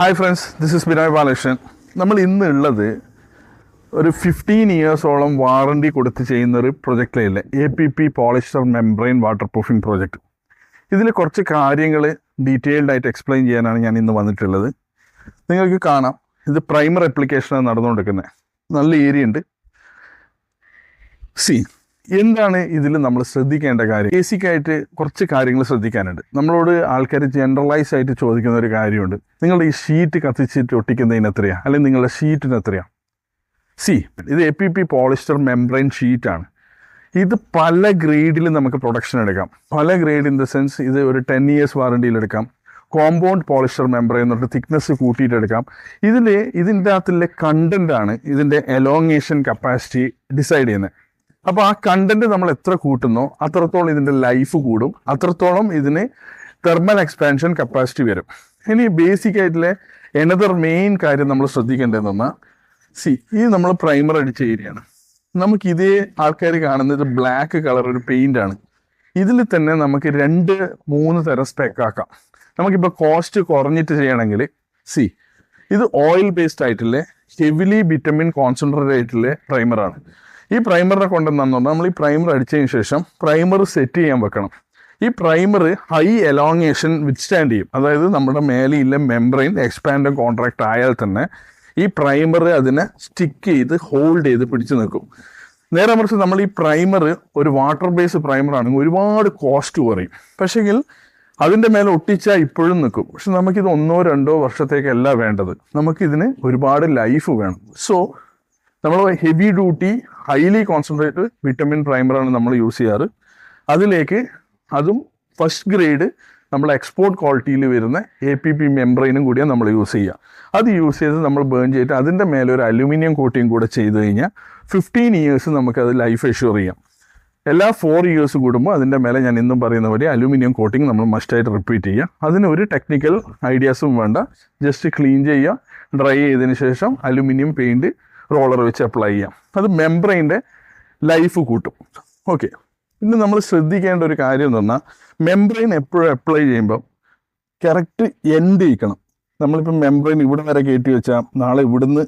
Hi friends this is Binay Balakrishnan നമ്മൾ ഇന്ന് ഉള്ളത് ഒരു ഫിഫ്റ്റീൻ ഇയേഴ്സോളം വാറണ്ടി കൊടുത്ത് ചെയ്യുന്ന ഒരു പ്രൊജക്റ്റിലല്ലേ A P P polyester membrane waterproofing project ഇതിൽ കുറച്ച് കാര്യങ്ങൾ ഡീറ്റെയിൽഡ് ആയിട്ട് എക്സ്പ്ലെയിൻ ചെയ്യാനാണ് ഞാൻ ഇന്ന് വന്നിട്ടുള്ളത്. നിങ്ങൾക്ക് കാണാം. ഇത് പ്രൈമർ ആപ്ലിക്കേഷനാണ് നടന്നുകൊണ്ടിരിക്കുന്നത്. നല്ല ഏരിയ ഉണ്ട്. സി എന്താണ് ഇതിൽ നമ്മൾ ശ്രദ്ധിക്കേണ്ട കാര്യം? ബേസിക്കായിട്ട് കുറച്ച് കാര്യങ്ങൾ ശ്രദ്ധിക്കാനുണ്ട്. നമ്മളോട് ആൾക്കാർ ജനറലൈസ് ആയിട്ട് ചോദിക്കുന്ന ഒരു കാര്യമുണ്ട്. നിങ്ങളുടെ ഈ ഷീറ്റ് കത്തിച്ചിട്ട് ഒട്ടിക്കുന്നതിന് എത്രയാണ് അല്ലെങ്കിൽ നിങ്ങളുടെ ഷീറ്റിന് എത്രയാണ് സി ഇത് A P P polyester membrane ഷീറ്റാണ് ഇത് പല ഗ്രേഡിൽ നമുക്ക് പ്രൊഡക്ഷൻ എടുക്കാം. പല ഗ്രേഡ് ഇൻ ദ സെൻസ് ഇത് ഒരു ടെൻ ഇയേഴ്സ് വാറണ്ടിയിൽ എടുക്കാം. കോമ്പൗണ്ട് പോളിസ്റ്റർ മെമ്പർ എന്നിട്ട് തിക്നെസ് കൂട്ടിയിട്ട് എടുക്കാം. ഇതിൽ ഇതിന്റെ അകത്തുള്ള ആണ് ഇതിന്റെ എലോങ്ങേഷൻ കപ്പാസിറ്റി ഡിസൈഡ് ചെയ്യുന്നത്. അപ്പോൾ ആ കണ്ടന്റ് നമ്മൾ എത്ര കൂട്ടുന്നോ അത്രത്തോളം ഇതിന്റെ ലൈഫ് കൂടും. അത്രത്തോളം ഇതിന് തെർമൽ എക്സ്പാൻഷൻ കപ്പാസിറ്റി വരും. ഇനി ബേസിക് ആയിട്ടുള്ള എനദർ മെയിൻ കാര്യം നമ്മൾ ശ്രദ്ധിക്കേണ്ടതെന്ന് സി ഈ നമ്മൾ പ്രൈമർ അടിച്ച ഏരിയയാണ് നമുക്ക് ഇതേ ആൾക്കാർ കാണുന്നത് ബ്ലാക്ക് കളർ ഒരു പെയിന്റ് ആണ്. ഇതിൽ തന്നെ നമുക്ക് രണ്ട് മൂന്ന് തരം സ്പെക്ക് ആക്കാം. നമുക്കിപ്പോൾ കോസ്റ്റ് കുറഞ്ഞിട്ട് ചെയ്യണമെങ്കിൽ സി ഇത് ഓയിൽ ബേസ്ഡ് ആയിട്ടുള്ള ഹെവിലി വിറ്റമിൻ കോൺസെൻട്രേറ്റ് ആയിട്ടുള്ള പ്രൈമറാണ് ഈ പ്രൈമറിനെ കൊണ്ടെന്നു നമ്മൾ ഈ പ്രൈമർ അടിച്ചതിന് ശേഷം പ്രൈമർ സെറ്റ് ചെയ്യാൻ വെക്കണം. ഈ പ്രൈമർ ഹൈ എലോങ്ങേഷൻ വിത്ത്സ്റ്റാൻഡ് ചെയ്യും. അതായത് നമ്മുടെ മേലെയില്ല മെംബ്രെയിൻ എക്സ്പാൻഡ് കോൺട്രാക്ട് ആയാൽ തന്നെ ഈ പ്രൈമർ അതിനെ സ്റ്റിക്ക് ചെയ്ത് ഹോൾഡ് ചെയ്ത് പിടിച്ചു നിൽക്കും. നേരെ മറിച്ച് നമ്മൾ ഈ പ്രൈമർ ഒരു വാട്ടർ ബേസ് പ്രൈമർ ആണെങ്കിൽ ഒരുപാട് കോസ്റ്റ് കുറയും. പക്ഷേങ്കിൽ അതിന്റെ മേലെ ഒട്ടിച്ചാൽ ഇപ്പോഴും നിൽക്കും. പക്ഷെ നമുക്കിത് ഒന്നോ രണ്ടോ വർഷത്തേക്കല്ല വേണ്ടത്. നമുക്കിതിന് ഒരുപാട് ലൈഫ് വേണം. സോ നമ്മൾ heavy duty highly concentrate vitamin പ്രൈമറാണ് നമ്മൾ യൂസ് ചെയ്യാറ്. അതിലേക്ക് അതും ഫസ്റ്റ് ഗ്രേഡ് നമ്മൾ എക്സ്പോർട്ട് ക്വാളിറ്റിയിൽ വരുന്ന എ പി പി മെംബ്രെയിനും കൂടിയാണ് നമ്മൾ യൂസ് ചെയ്യുക അത് യൂസ് ചെയ്ത് നമ്മൾ ബേൺ ചെയ്തിട്ട് അതിന്റെ മേലെ ഒരു അലുമിനിയം കോട്ടിങ് കൂടെ ചെയ്ത് കഴിഞ്ഞാൽ ഫിഫ്റ്റീൻ ഇയേഴ്സ് നമുക്കത് ലൈഫ് എഷ്യൂർ ചെയ്യാം. എല്ലാ ഫോർ ഇയേഴ്സ് കൂടുമ്പോൾ അതിന്റെ മേലെ ഞാൻ ഇന്നും പറയുന്ന പോലെ അലുമിനിയം കോട്ടിങ് നമ്മൾ മസ്റ്റായിട്ട് റിപ്പീറ്റ് ചെയ്യുക അതിന് ഒരു ടെക്നിക്കൽ ഐഡിയാസും വേണ്ട. ജസ്റ്റ് ക്ലീൻ ചെയ്യുക ഡ്രൈ ചെയ്തതിന് ശേഷം അലുമിനിയം പെയിന്റ് റോളർ വെച്ച് അപ്ലൈ ചെയ്യാം. അത് മെംബ്രെയിന്റെ ലൈഫ് കൂട്ടും. ഓക്കെ പിന്നെ നമ്മൾ ശ്രദ്ധിക്കേണ്ട ഒരു കാര്യം എന്ന് പറഞ്ഞാൽ മെംബ്രെയിൻ എപ്പോഴും അപ്ലൈ ചെയ്യുമ്പം കറക്റ്റ് എൻഡ് ചെയ്യിക്കണം നമ്മളിപ്പോൾ മെംബ്രെയിൻ ഇവിടെ വരെ കയറ്റി വെച്ചാൽ നാളെ ഇവിടുന്ന്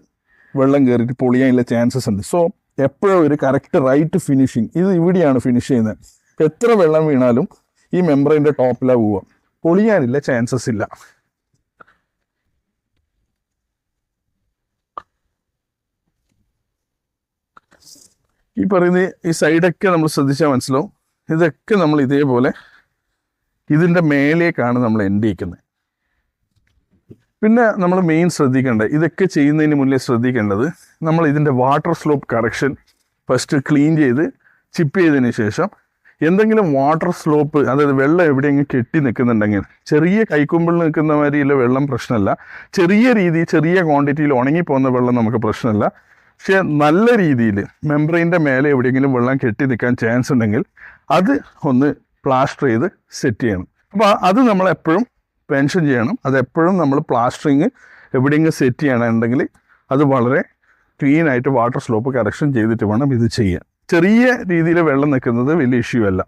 വെള്ളം കയറിയിട്ട് പൊളിയാനുള്ള ചാൻസസ് ഉണ്ട്. സോ എപ്പോഴും ഒരു കറക്റ്റ് റൈറ്റ് ഫിനിഷിങ് ഇത് ഇവിടെയാണ് ഫിനിഷ് ചെയ്യുന്നത്. എത്ര വെള്ളം വീണാലും ഈ മെംബ്രെയിന്റെ ടോപ്പിലാണ് പോവുക. പൊളിയാനില്ല ചാൻസസ് ഇല്ല. ഈ പറയുന്ന ഈ സൈഡൊക്കെ നമ്മൾ ശ്രദ്ധിച്ചാൽ മനസ്സിലാവും. ഇതൊക്കെ നമ്മൾ ഇതേപോലെ ഇതിന്റെ മേലേക്കാണ് നമ്മൾ എൻഡ് ചെയ്യിക്കുന്നത്. പിന്നെ നമ്മൾ മെയിൻ ശ്രദ്ധിക്കേണ്ടത് ഇതൊക്കെ ചെയ്യുന്നതിന് മുന്നേ ശ്രദ്ധിക്കേണ്ടത് നമ്മൾ ഇതിന്റെ water slope correction first clean ചെയ്ത് ചിപ്പ് ചെയ്തതിന് ശേഷം എന്തെങ്കിലും വാട്ടർ സ്ലോപ്പ് അതായത് വെള്ളം എവിടെയെങ്കിലും കെട്ടി നിൽക്കുന്നുണ്ടെങ്കിൽ ചെറിയ കൈക്കുമ്പിൾ നിൽക്കുന്ന മാതിരിയുള്ള വെള്ളം പ്രശ്നമല്ല. ചെറിയ രീതിയിൽ ചെറിയ ക്വാണ്ടിറ്റിയിൽ ഉണങ്ങിപ്പോകുന്ന വെള്ളം നമുക്ക് പ്രശ്നമല്ല. പക്ഷേ നല്ല രീതിയിൽ മെംബ്രെയിന്റെ മേലെ എവിടെയെങ്കിലും വെള്ളം കെട്ടി നിൽക്കാൻ ചാൻസ് ഉണ്ടെങ്കിൽ അത് ഒന്ന് പ്ലാസ്റ്റർ ചെയ്ത് സെറ്റ് ചെയ്യണം. അപ്പോൾ അത് നമ്മൾ എപ്പോഴും പെൻഷൻ ചെയ്യണം. അത് എപ്പോഴും നമ്മൾ പ്ലാസ്റ്ററിങ് എവിടെയെങ്കിലും സെറ്റ് ചെയ്യണമെന്നുണ്ടെങ്കിൽ അത് വളരെ ക്ലീൻ ആയിട്ട് വാട്ടർ സ്ലോപ്പ് കറക്ഷൻ ചെയ്തിട്ട് വേണം ഇത് ചെയ്യാൻ. ചെറിയ രീതിയിൽ വെള്ളം നിൽക്കുന്നത് വലിയ ഇഷ്യൂ അല്ല.